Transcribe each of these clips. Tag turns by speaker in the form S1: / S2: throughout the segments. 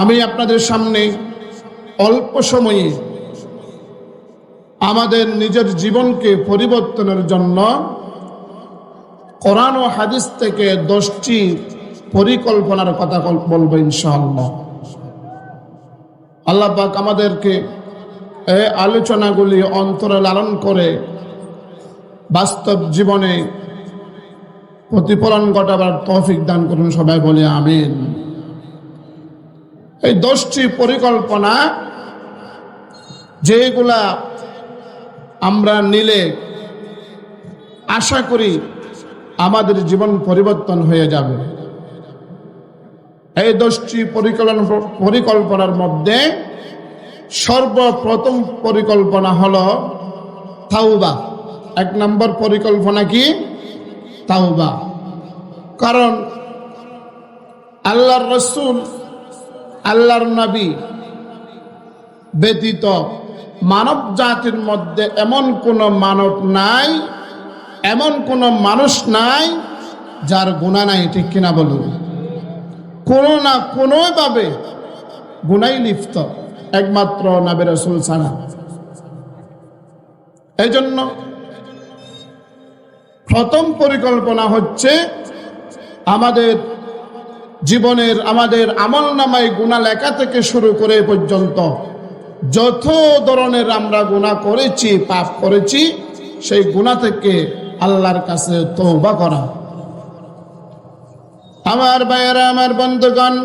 S1: আমি আপনাদের সামনে অল্প সময়ে আমাদের নিজের জীবনকে পরিবর্তনের জন্য কোরআন ও হাদিস থেকে দশটি পরিকল্পনার কথা বলব ইনশাআল্লাহ। আল্লাহ পাক আমাদেরকে এই আলোচনাগুলি অন্তরে লালন করে বাস্তব জীবনে প্রতিফলন ঘটাবার তৌফিক দান করুন, সবাই বলে আমিন। এই দশটি পরিকল্পনা যেগুলা আমরা নিলে আশা করি আমাদের জীবন পরিবর্তন হয়ে যাবে। এই দশটি পরিকল্পনা পরিকল্পনার মধ্যে সর্বপ্রথম পরিকল্পনা হলো তাওবা। এক নম্বর পরিকল্পনা কি? তাওবা। কারণ আল্লাহর রসুল আল্লাহর নবী ব্যতীত মানব জাতির মধ্যে এমন কোনো মানব নাই, এমন কোনো মানুষ নাই যার গুণা নাই, ঠিক কিনা বলুন? কোনো না কোনোভাবে গুণাই লিপ্ত, একমাত্র নাবি রসুল ছাড়া। এই জন্য প্রথম পরিকল্পনা হচ্ছে আমাদের জীবনের আমাদের আমল নামায় গুণা লেখা থেকে শুরু করে এ পর্যন্ত যত ধরনের আমরা গুণা করেছি পাপ করেছি সেই গুণা থেকে আল্লাহর কাছে তৌবা করা আমার ভাইয়েরা আমার বন্ধুগণ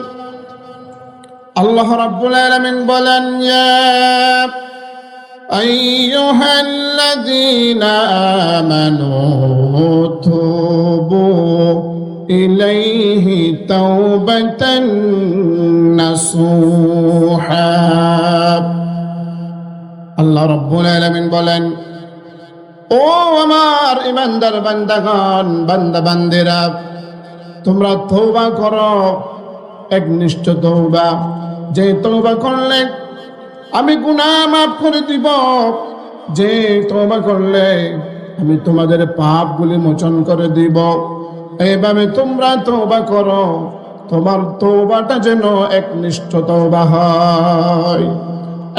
S1: আল্লাহ রাব্বুল আলামিন বলেন ইয়া أيها الذين آمنوا توبوا إليه توبة نصوحا আল্লাহ রব্বুল আলামিন বলেন ও আমার ইমানদার বান্দাগণ বান্দা বান্দিরা তোমরা তৌবা করো একনিষ্ঠ তৌবা যে তৌবা করলে আমি গুনাহ মাফ করে দিব যে তৌবা করলে আমি তোমাদের পাপগুলি মোচন করে দিব এইভাবে তোমরা তৌবা করো। তোমার তৌবাটা যেন একনিষ্ঠ তৌবা হয়।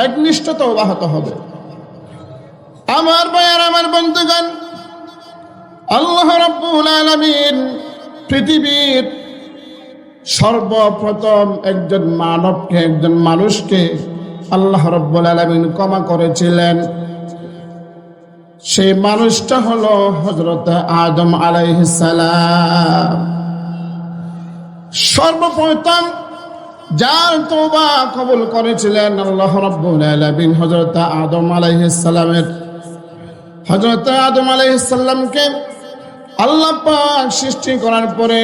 S1: একনিষ্ঠ তৌবা হতে হবে। আমার ভাইয়ার, আমার বন্ধুগণ, আল্লাহ রাব্বুল আলামিন পৃথিবীর সর্বপ্রথম একজন মানবকে, একজন মানুষকে আল্লাহ রব্বুল আলমিন ক্ষমা করেছিলেন। সেই মানুষটা হলো হজরত আদম আলাইহিসালাম সর্বপ্রথম যার তোবা কবুল করেছিলেন আল্লাহ রব্বুল আলমিন হজরত আদম আলাইহিসালামের হজরত আদম আলাইহিসাল্লামকে আল্লাহ পাক সৃষ্টি করার পরে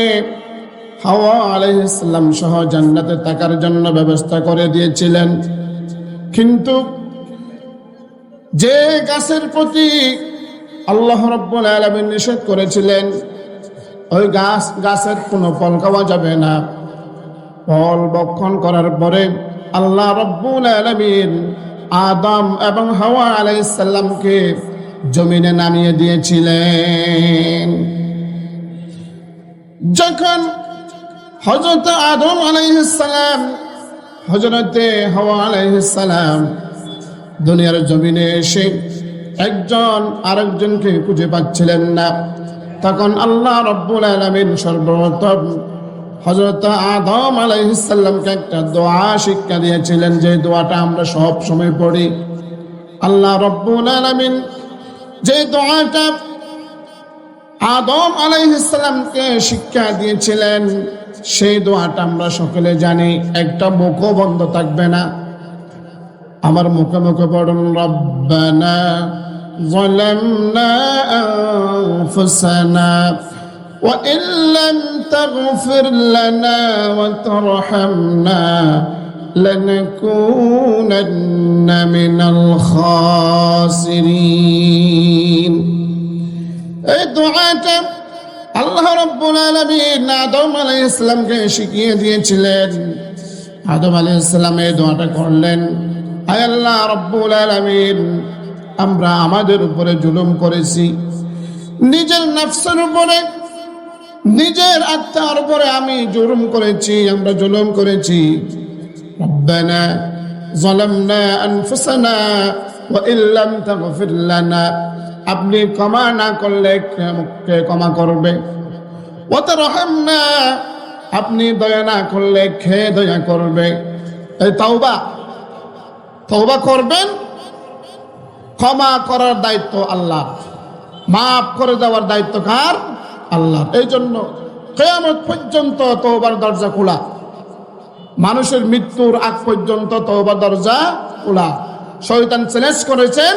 S1: হাওয়া আলাইহিসাল্লাম সহ জান্নাতে থাকার জন্য ব্যবস্থা করে দিয়েছিলেন। কিন্তু যে গাছের প্রতি আল্লাহ রব্বুল আলামিন নিষেধ করেছিলেন, ওই গাছ, গাছের কোনো ফল খাওয়া যাবে না। ফল বক্ষণ করার পরে আল্লাহ রব্বুল আলামিন আদম এবং হাওয়া আলাইসাল্লামকে জমিনে নামিয়ে দিয়েছিলেন। যখন হজরত আদম আলাইহিসালাম হজরতে হওয়া আলাইহিসালাম দুনিয়ার জমিনে এসে একজন আরেকজনকে খুঁজে পাচ্ছিলেন না। তখন আল্লাহ রব্বুল আলমিন সর্বপ্রথম হজরত আদম আলাইহিসাল্লামকে একটা দোয়া শিক্ষা দিয়েছিলেন যে দোয়াটা আমরা সব সময় পড়ি। আল্লাহ রব্বুল আলমিন যে দোয়াটা আদম আলাইহিসাল্লামকে শিক্ষা দিয়েছিলেন, সেই দোয়াটা আমরা সকলে জানি, একটা মুখও বন্ধ থাকবে না। আমার মুখে মুখে পড়ুন রব্বানা ظلمنا أنفسنا وإن لم تغفر لنا وترحمنا لنكونن من الخاسرين এই দোয়াটা আল্লাহ রব্বুল আলামিন আদম আলাইহিস সালামকে শিখিয়ে দিয়েছিলেন আদম আলাইহিস সালাম এই দোয়াটা করলেন আয় আল্লাহ রব্বুল আলামিন আমরা আমাদের উপরে জুলুম করেছি নিজের নফসের উপরে নিজের আত্মার উপরে আমি জুলুম করেছি আমরা জুলুম করেছি ربنا ظلمنا أنفسنا وإن لم تغفر لنا আপনি ক্ষমা না করলে কে- কে ক্ষমা করবে ওতে রহম না আপনি দয়া না করলে খেয়ে দয়া করবে এই তাওবা তওবা করবেন। ক্ষমা করার দায়িত্ব আল্লাহ। মাফ করে দেওয়ার দায়িত্ব কার? আল্লাহ। এই জন্য কেয়ামত পর্যন্ত তওবার দরজা খোলা। মানুষের মৃত্যুর আগ পর্যন্ত তওবার দরজা খোলা। শয়তান চ্যালেঞ্জ করেছেন,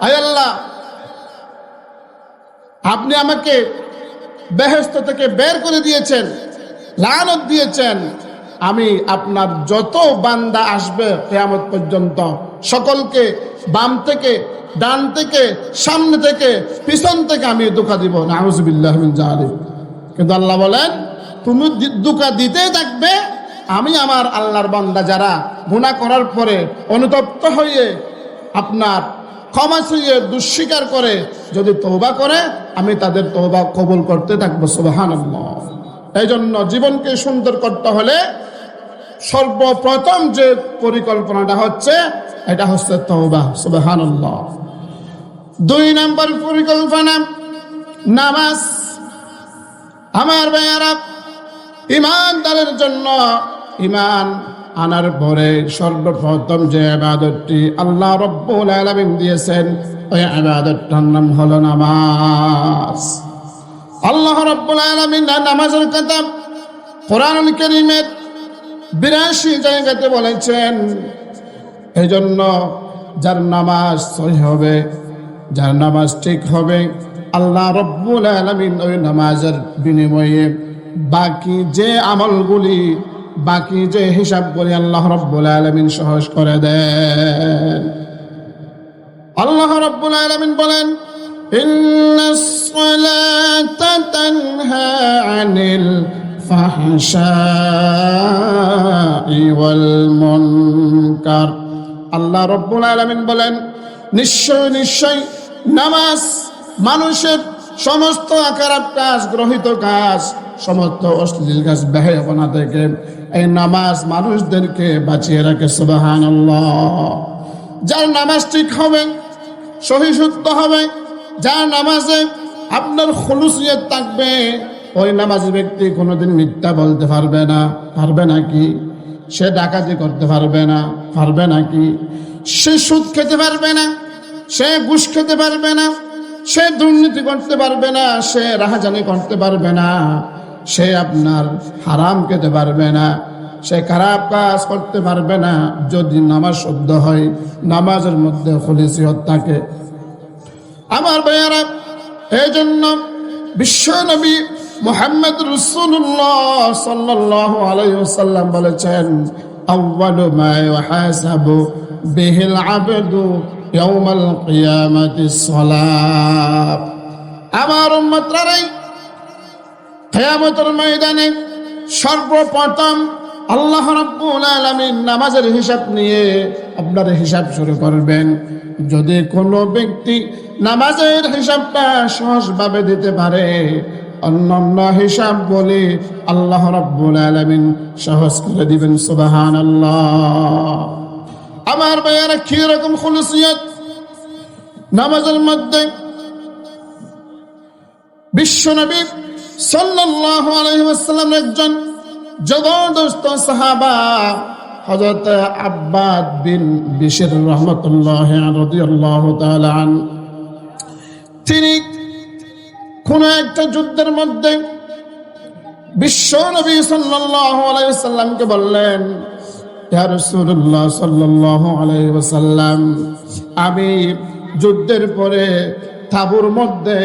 S1: আয় আল্লাহ, আপনি আমাকে বেহেস্ত থেকে বের করে দিয়েছেন, লানত দিয়েছেন আমি আপনার যত বান্দা আসবে কেয়ামত পর্যন্ত, সকলকে বাম থেকে, ডান থেকে, সামনে থেকে, পিছন থেকে আমি দুঃখা দিব। নাহজবিল্লাহ কিন্তু আল্লাহ বলেন, তুমি দি- দুঃখা দিতেই থাকবে, আমি আমার আল্লাহর বান্দা যারা গুণা করার পরে অনুতপ্ত হয়ে আপনার ক্ষমা ছুঁয়ে দুঃস্বীকার করে, যদি তৌবা করে, আমি তাদের তৌবা কবুল করতে থাকব। সুবাহান এই জন্য জীবনকে সুন্দর করতে হলে সর্বপ্রথম যে পরিকল্পনাটা হচ্ছে, এটা হচ্ছে তৌবা দুই নম্বর পরিকল্পনা, নামাজ। আমার ভাইয়ারা ইমানদারের জন্য ইমান আনার পরে সর্বপ্রথম যে আবাদতটি আল্লাহ রব্বুল আলামিন দিয়েছেন, ওই আবাদতটার নাম হলো নামাজ। আল্লাহ রব্বুল আলামিন নামাজের কথা কোরআনুল কারীমের বিরাশি জায়গাতে বলেছেন এই জন্য যার নামাজ সহি হবে, যার নামাজ ঠিক হবে, আল্লাহ রব্বুল আলমিন ওই নামাজের বিনিময়ে বাকি যে আমলগুলি, বাকি যে হিসাব হিসাবগুলি আল্লাহ রব্বুল আলমিন সহজ করে দেন। আল্লাহ রব্বুল আলমিন বলেন إن الصلاة تنهى عن الفحشاء والمنكر আল্লাহ রব্বুল আলমিন বলেন নিশ্চয় নিশ্চয় নামাজ মানুষের সমস্ত আকার কাজ গ্রহিত কাজ সমস্ত অশ্লীল কাজ ব্যয়পনা থেকে এই নামাজ মানুষদেরকে বাঁচিয়ে রাখে সুবাহান যার নামাজ ঠিক হবে সহিশুদ্ধ হবে যার নামাজে আপনার খলুসিয়ত থাকবে, ওই নামাজি ব্যক্তি কোনোদিন মিথ্যা বলতে পারবে না। পারবে নাকি সে ডাকাতি করতে পারবে না। পারবে নাকি সে সুদ খেতে পারবে না। সে ঘুষ খেতে পারবে না। সে দুর্নীতি করতে পারবে না। সে রাহাজানি করতে পারবে না। সে আপনার হারাম খেতে পারবে না। সে খারাপ কাজ করতে পারবে না। যদি নামাজ শুদ্ধ হয়, নামাজের মধ্যে খলিসিয়ত থাকে আমার ভাইয়ারা এই জন্য বিশ্ব নবী মোহাম্মদ রসুল্লাহ সাল্লাহ আলাইসাল্লাম বলেছেন আউ্বালু মা ইউহাসাবু বিহিল আবদু ইয়াউমাল কিয়ামাতিস সালাত। আমার উম্মতরাই কিয়ামতের ময়দানে সর্বপ্রথম আল্লাহ রাব্বুল আলামিন নামাজের হিসাব নিয়ে আপনার হিসাব শুরু করবেন। যদি কোনো ব্যক্তি নামাজের হিসাবটা সহজভাবে দিতে পারে, অন্যান্য হিসাব বলে আল্লাহ রাব্বুল আলামিন সহজ করে দিবেন, সুবহানাল্লাহ। আমার ভাইয়ারা, কি রকম খুলুসিয়ত? নামাজের মধ্যে বিশ্বনবী সাল্লাল্লাহু আলাইহি ওয়াসাল্লাম একজন জবরদস্ত সাহাবা হযরত আব্বাদ বিন বিশর রাহমাতুল্লাহ রাদিয়াল্লাহু তাআলা আন। তিনি কোন একটা যুদ্ধের মধ্যে বিশ্ব নবী সাল্লাল্লাহু আলাইহি ওয়াসাল্লামকে বললেন, ইয়া রাসূলুল্লাহ আমি যুদ্ধের পরে তাবুর মধ্যে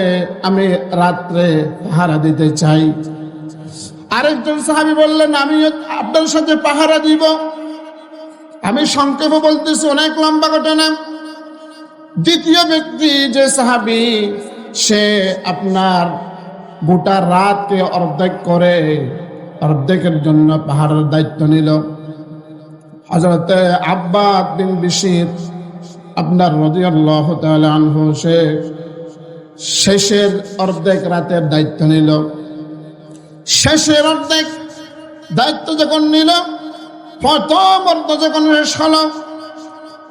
S1: আমি রাত্রে হারা দিতে চাই। আরেকজন সাহাবি বললেন, আমি আপনার সাথে পাহারা দিব। আমি সংক্ষেপে বলতেছি, অনেক লম্বা ঘটনা। দ্বিতীয় ব্যক্তি যে সাহাবি, সে আপনার গোটা রাতকে অর্ধেক করে অর্ধেকের জন্য পাহাড়ের দায়িত্ব নিল। হজরতে আব্বা বিন বিশির আপনার রদিয়াল্লাহ তাআলা আনহু সে শেষের অর্ধেক রাতের দায়িত্ব নিল। শেষের অর্ধেক দায়িত্ব যখন নিল, প্রথম অর্থ যখন শেষ হলো,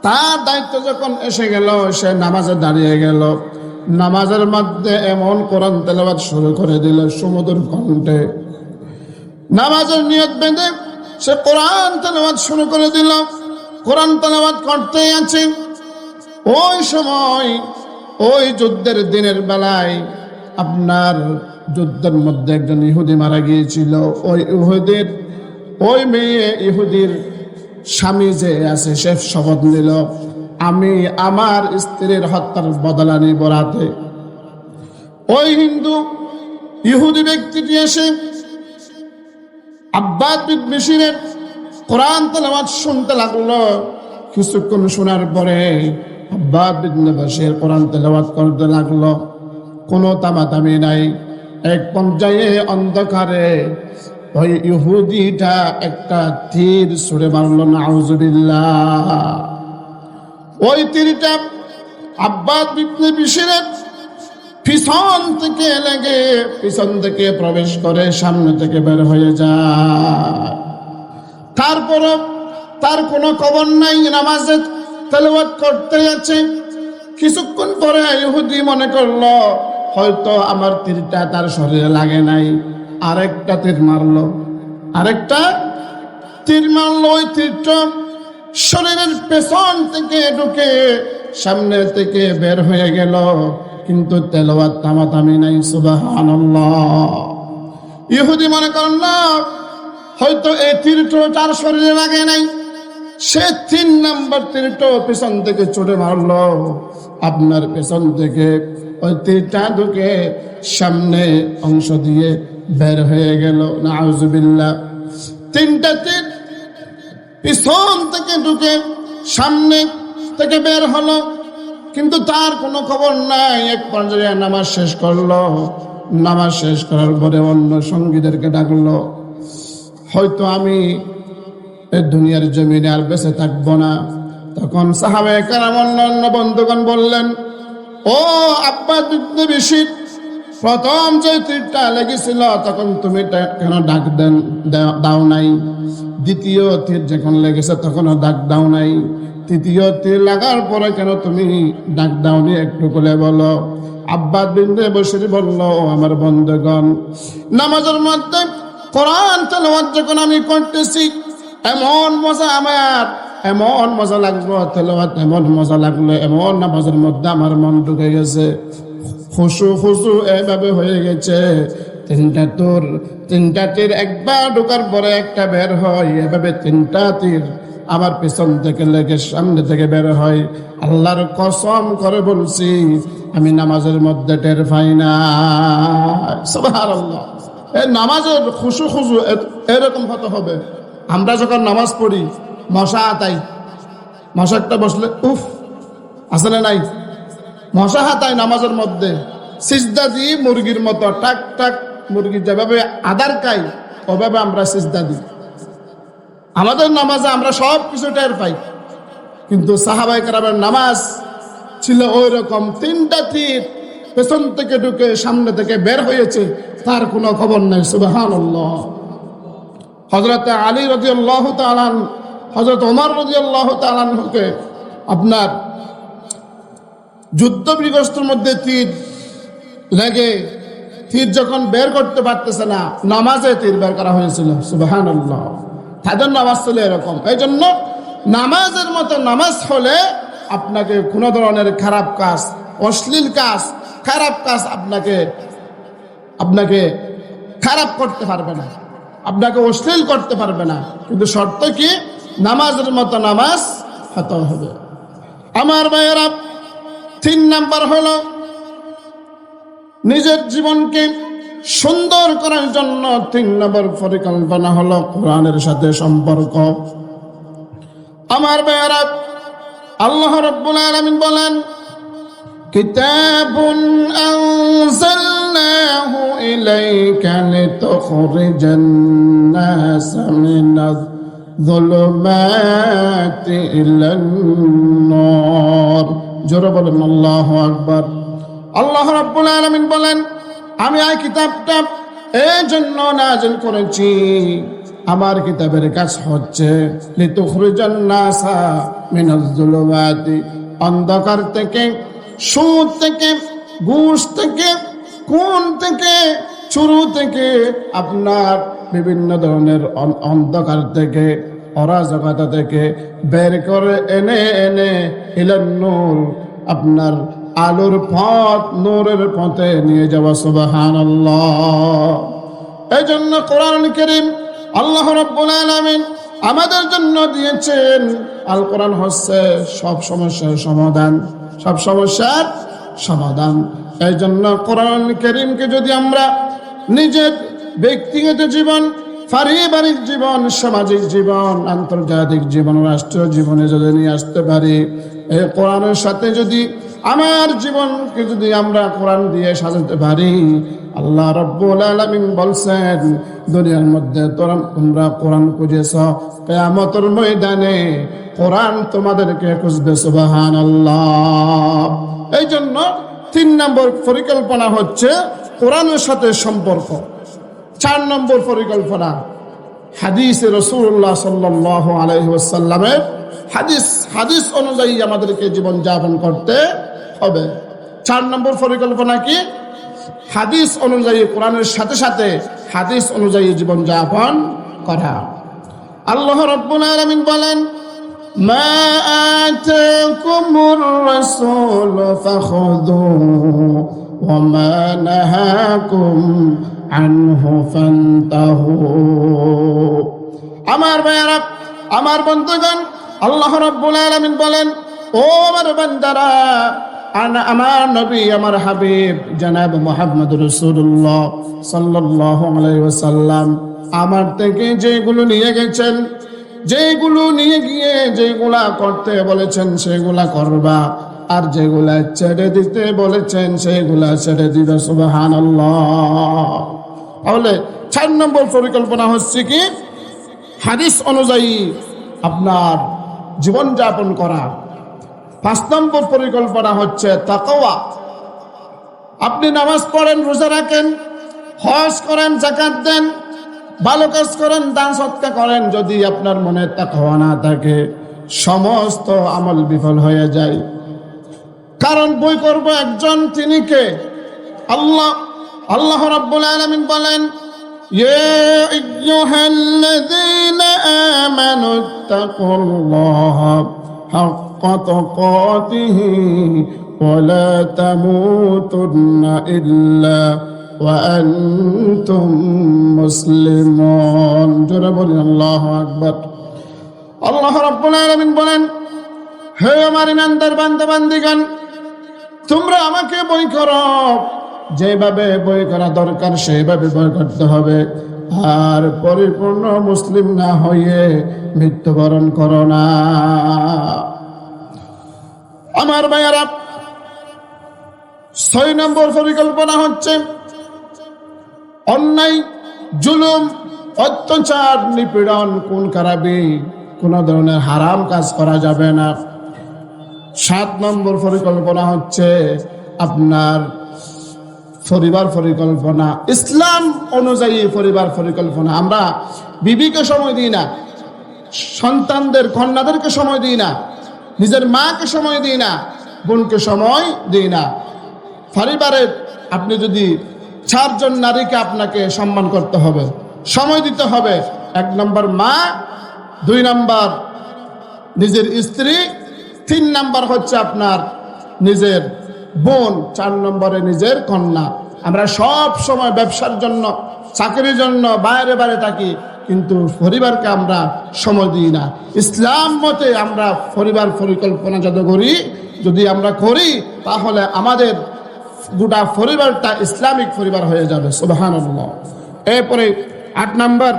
S1: তার দায়িত্ব যখন এসে গেল, সে নামাজে দাঁড়িয়ে গেল। নামাজের মধ্যে এমন কোরআন তেলাবাদ শুরু করে দিল সমুদ্র কণ্ঠে। নামাজের নিয়ত বেঁধে সে কোরআন তেলাবাদ শুরু করে দিল। কোরআন তেলাবাদ করতেই আছে। ওই সময়, ওই যুদ্ধের দিনের বেলায় আপনার যুদ্ধের মধ্যে একজন ইহুদি মারা গিয়েছিল। ওই ইহুদির, ওই মেয়ে ইহুদির স্বামী যে আছে, সে শপথ নিল, আমি আমার স্ত্রীর হত্যার বদলা নিব রাতে। ওই হিন্দু ইহুদি ব্যক্তিটি এসে আব্বাদ বিশিরের কোরআন তেলাওয়াত শুনতে লাগল। কিছুক্ষণ শোনার পরে আব্বাদ বিন বাসির কোরআন তেলাওয়াত করতে লাগল। কোনো তামাতামি নাই। এক পর্যায়ে অন্ধকারে ওই ইহুদিটা একটা তীর ছুড়ে মারলো, নাউজুবিল্লাহ। ওই তীরটা আব্বাদ বিন বিশিরের পিছন থেকে লেগে পিছন থেকে প্রবেশ করে সামনে থেকে বের হয়ে যায়। তারপর তার কোনো খবর নাই, নামাজে তেলাওয়াত করতে আছে। কিছুক্ষণ পরে ইহুদি মনে করল হয়তো আমার তীরটা তার শরীরে লাগে নাই। আরেকটা তীর মারলো। আরেকটা তীর মারলো ওই তীরটা শরীরের পেছন থেকে ঢুকে সামনে থেকে বের হয়ে গেল। কিন্তু তেলাওয়াত তামাতামি নাই, সুবহানাল্লাহ। ইহুদি মনে করেন না, হয়তো এই তীরটো তার শরীরে লাগে নাই। সে তিন নাম্বার তীরটো পেছন থেকে চড়ে মারলো। আপনার পেছন থেকে ওই তীরটা ঢুকে সামনে অংশ দিয়ে বের হয়ে গেল। না আউজুবিল্লাহ তিনটা তীর পিছন থেকে ঢুকে সামনে থেকে বের হলো, কিন্তু তার কোনো খবর নাই। এক পর্যায়ে নামাজ শেষ করল। নামাজ শেষ করার পরে অন্য সঙ্গীদেরকে ডাকলো, হয়তো আমি দুনিয়ার জমিনে আর বেঁচে থাকব না। তখন সাহাবে কারাম অন্য অন্য বন্ধুগণ বললেন ও আব্বা যুদ্ধে বেশি। প্রথম যে তীরটা লেগেছিল, তখন তুমি কেন ডাক দেন দাও নাই? দ্বিতীয় তীর যখন লেগেছে, তখনও ডাক দাও নাই। তৃতীয় তীর লাগার পরে কেন তুমি ডাক দাওনি একটু বলে বলো। আব্বা বিন্দু বলল, "ও আমার বন্ধুগণ, নামাজের মধ্যে কোরআন তেলাওয়াত যখন আমি করতেছি, এমন মজা আমার এমন মজা লাগল, তেলাওয়াত এমন মজা লাগল, এমন নামাজের মধ্যে আমার মন ঢুকে গেছে। খুশু খুশু এভাবে হয়ে গেছে। তিনটা তোর, তিনটা তীর, একবার ঢোকার পরে একটা বের হয়, এভাবে তিনটা তীর আমার পেছন থেকে লেগে সামনে থেকে বের হয়। আল্লাহর কসম করে বলছি, আমি নামাজের মধ্যে টের পাই না। সুবহানাল্লাহ। এই নামাজের খুশু খুশু এরকম হতে হবে। আমরা যখন নামাজ পড়ি মশা আতাই মশাটা বসলে, উফ আসলে নাই? মশা হাতায় নামাজের মধ্যে। সিজদা দিই মুরগির মতো টাক টাক মুরগি যেভাবে আদার খাই, ওভাবে আমরা সিজদা দিই। আমাদের নামাজে আমরা সব কিছু টের পাই। কিন্তু সাহাবাই কারামের নামাজ ছিল ওই রকম তিনটা তীর পেছন থেকে ঢুকে সামনে থেকে বের হয়েছে, তার কোনো খবর নেই সুবাহান হজরত আলী রাজি আল্লাহ তালান হজরত ওমর রাজি আল্লাহ তালানকে আপনার যুদ্ধ বিগ্রস্তের মধ্যে তীর লেগে তীর যখন বের করতে পারতেছে না, নামাজে তীর বের করা হয়েছিল। সুবাহান তাদের নামাজ ছিল এরকম। এই জন্য নামাজের মতো নামাজ হলে আপনাকে কোনো ধরনের খারাপ কাজ, অশ্লীল কাজ, খারাপ কাজ আপনাকে আপনাকে খারাপ করতে পারবে না। আপনাকে অশ্লীল করতে পারবে না। কিন্তু শর্ত কি? নামাজের মতো নামাজ হতে হবে আমার ভাইয়েরা তিন নাম্বার হলো নিজের জীবনকে সুন্দর করার জন্য তিন নম্বর পরিকল্পনা হলো কোরআনের সাথে সম্পর্ক আমার ভাইয়েরা আল্লাহ রব্বুল আলামিন বলেন كتاب أنزلناه إليك لتخرج الناس من الظلمات إلى النار জোরে বলেন আল্লাহ আকবার আল্লাহ রাব্বুল আলামিন বলেন আমি এই কিতাবটা এই জন্য নাজিল করেছি আমার কিতাবের কাজ হচ্ছে লিতুখরিজান নাসা মিনাজ জুলুমাতি অন্ধকার থেকে সুদ থেকে ঘুষ থেকে কোন থেকে শুরু থেকে আপনার বিভিন্ন ধরনের অন- অন্ধকার থেকে অরাজকতা থেকে বের করে এনে এনে ইলান নূর, আপনার আলোর পথ নূরের পথে নিয়ে যাওয়া সুবাহান এই জন্য কোরআন করিম আল্লাহ রব্বুল আলামিন আমাদের জন্য দিয়েছেন। আল কোরআন হচ্ছে সব সমস্যার সমাধান, সব সমস্যার সমাধান। এই জন্য কোরআন করিমকে যদি আমরা নিজের ব্যক্তিগত জীবন পারিবারিক জীবন, সামাজিক জীবন, আন্তর্জাতিক জীবন, রাষ্ট্রীয় জীবনে যদি নিয়ে আসতে পারি, এই কোরআনের সাথে যদি আমার জীবনকে যদি আমরা কোরআন দিয়ে সাজাতে পারি, আল্লাহ রব্বুল আলামিন বলছেন, দুনিয়ার মধ্যে তোমরা কোরআন খুঁজেছ, কেয়ামতের ময়দানে কোরআন তোমাদেরকে খুঁজবে সুবাহান আল্লাহ এই জন্য তিন নম্বর পরিকল্পনা হচ্ছে কোরআনের সাথে সম্পর্ক। চার নম্বর পরিকল্পনা হাদিসে রসুল্লাহ সাল্লাহ আলহিসাল্লামের হাদিস হাদিস অনুযায়ী আমাদেরকে জীবন যাপন করতে হবে চার নম্বর পরিকল্পনা কি হাদিস অনুযায়ী কোরআনের সাথে সাথে হাদিস অনুযায়ী জীবন যাপন করা আল্লাহ রব্বুল আলামিন বলেন ما آتاكم الرسول فخذوه وما نهاكم আনহু ফান্তাহু। আমার ভাইয়ারা, আমার বন্ধুগণ, আল্লাহ রাব্বুল আলামিন বলেন, ও আমার বান্দারা আমার নবী, আমার হাবিব, জনাব মোহাম্মদ রসুল্লাহ সাল্লাহ আলাইসাল্লাম আমার থেকে যেগুলো নিয়ে গেছেন, যেগুলো নিয়ে গিয়ে যেগুলা করতে বলেছেন, সেগুলা করবা। আর যেগুলা ছেড়ে দিতে বলেছেন, সেগুলা ছেড়ে দিবে সুবাহ তাহলে চার নম্বর পরিকল্পনা হচ্ছে কি? হাদিস অনুযায়ী আপনার জীবনযাপন করা। পাঁচ নম্বর পরিকল্পনা হচ্ছে তাকওয়া। আপনি নামাজ পড়েন, রোজা রাখেন, হজ করেন জাকাত দেন, ভালো কাজ করেন, দান সৎকা করেন, যদি আপনার মনে তাকওয়া না থাকে, সমস্ত আমল বিফল হয়ে যায়। কারণ বই করব একজন, তিনি কে? আল্লাহ। আল্লাহ রাব্বুল আলামিন বলেন يا أيها الذين آمنوا اتقوا الله حق تقاته ولا تموتن إلا وأنتم مسلمون جربوا الله أكبر আল্লাহ রাব্বুল আলামিন বলেন হে আমার ইমানদার বান্দা বান্দিগণ তোমরা আমাকে বই করো যেভাবে বই করা দরকার সেইভাবে বই করতে হবে। আর পরিপূর্ণ মুসলিম না হয়ে মৃত্যুবরণ করো না। আমার ভাইয়ারা ছয় নম্বর পরিকল্পনা হচ্ছে অন্যায়, জুলুম, অত্যাচার, নিপীড়ন কোন খারাপি, কোন ধরনের হারাম কাজ করা যাবে না। সাত নম্বর পরিকল্পনা হচ্ছে আপনার পরিবার পরিকল্পনা। ইসলাম অনুযায়ী পরিবার পরিকল্পনা। আমরা বিবিকে সময় দিই না, সন্তানদের, কন্যাদেরকে সময় দিই না, নিজের মাকে সময় দিই না, বোনকে সময় দিই না। পরিবারের আপনি যদি চারজন নারীকে আপনাকে সম্মান করতে হবে, সময় দিতে হবে, এক নম্বর মা, দুই নম্বর নিজের স্ত্রী, তিন নাম্বার হচ্ছে আপনার নিজের বোন, চার নম্বরে নিজের কন্যা। আমরা সব সময় ব্যবসার জন্য, চাকরির জন্য বাইরে বাইরে থাকি, কিন্তু পরিবারকে আমরা সময় দিই না। ইসলাম মতে আমরা পরিবার পরিকল্পনা যত করি, যদি আমরা করি, তাহলে আমাদের গোটা পরিবারটা ইসলামিক পরিবার হয়ে যাবে। সুবাহান এরপরে আট নাম্বার,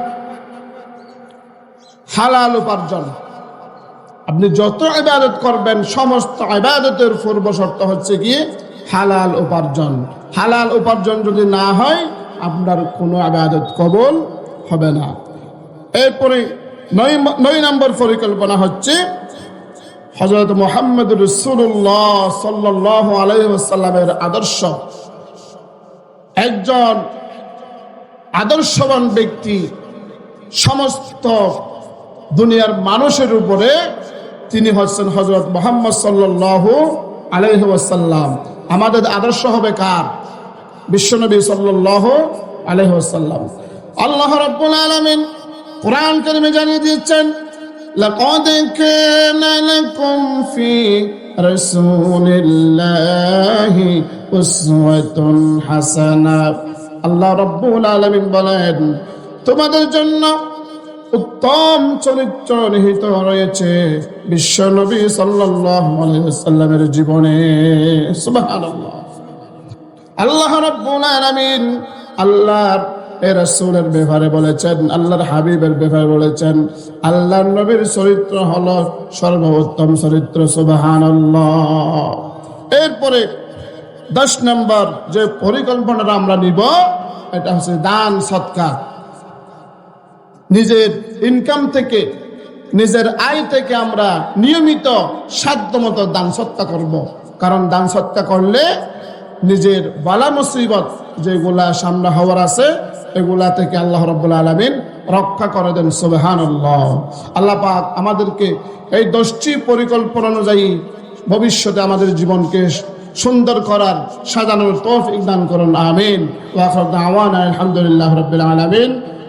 S1: হালাল উপার্জন। আপনি যত ইবাদত করবেন, সমস্ত ইবাদতের পূর্ব শর্ত হচ্ছে কি? হালাল উপার্জন। হালাল উপার্জন যদি না হয়, আপনার কোনো আবাদত কবল হবে না। এরপরে নয় নয় নম্বর পরিকল্পনা হচ্ছে হজরত মোহাম্মদ রসুল্লাহ সাল্লাহ আলাইসাল্লামের আদর্শ। একজন আদর্শবান ব্যক্তি, সমস্ত দুনিয়ার মানুষের উপরে তিনি হচ্ছেন হজরত মোহাম্মদ সাল্লাল্লাহু আলাইহি ওয়াসাল্লাম আমাদের আদর্শ হবে কার বিশ্বনবী সাল্লাল্লাহু আলাইহি ওয়াসাল্লাম আল্লাহ রাব্বুল আলামিন কোরআন কারিমে জানিয়ে দিচ্ছেন لقد كان لكم في رسول الله أسوة حسنة আল্লাহ রব্বুল আলামিন বলেন তোমাদের জন্য উত্তম চরিত্র নিহিত রয়েছে বিশ্ব নবী ওয়াসাল্লামের জীবনে। আল্লাহ রাব্বুল আলামিন আল্লাহর এ রাসূলের ব্যাপারে বলেছেন, আল্লাহর হাবিবের ব্যাপারে বলেছেন, আল্লাহর নবীর চরিত্র হলো সর্বোত্তম চরিত্র, সুবহানাল্লাহ। এরপরে দশ নম্বর যে পরিকল্পনাটা আমরা নিব, এটা হচ্ছে দান, সৎকার। নিজের ইনকাম থেকে, নিজের আয় থেকে আমরা নিয়মিত সাধ্যমতো দান সত্তা করব। কারণ দান সত্তা করলে নিজের বালা মুসিবত যেগুলা সামনে হওয়ার আছে, এগুলা থেকে আল্লাহ রব্বুল আলমিন রক্ষা করে দেন সুবেহান আল্লাহ পাক আমাদেরকে এই দশটি পরিকল্পনা অনুযায়ী ভবিষ্যতে আমাদের জীবনকে সুন্দর করার, সাজানোর তৌফিক দান করুন, আমিন। ওয়াফর আলহামদুলিল্লাহ রবিল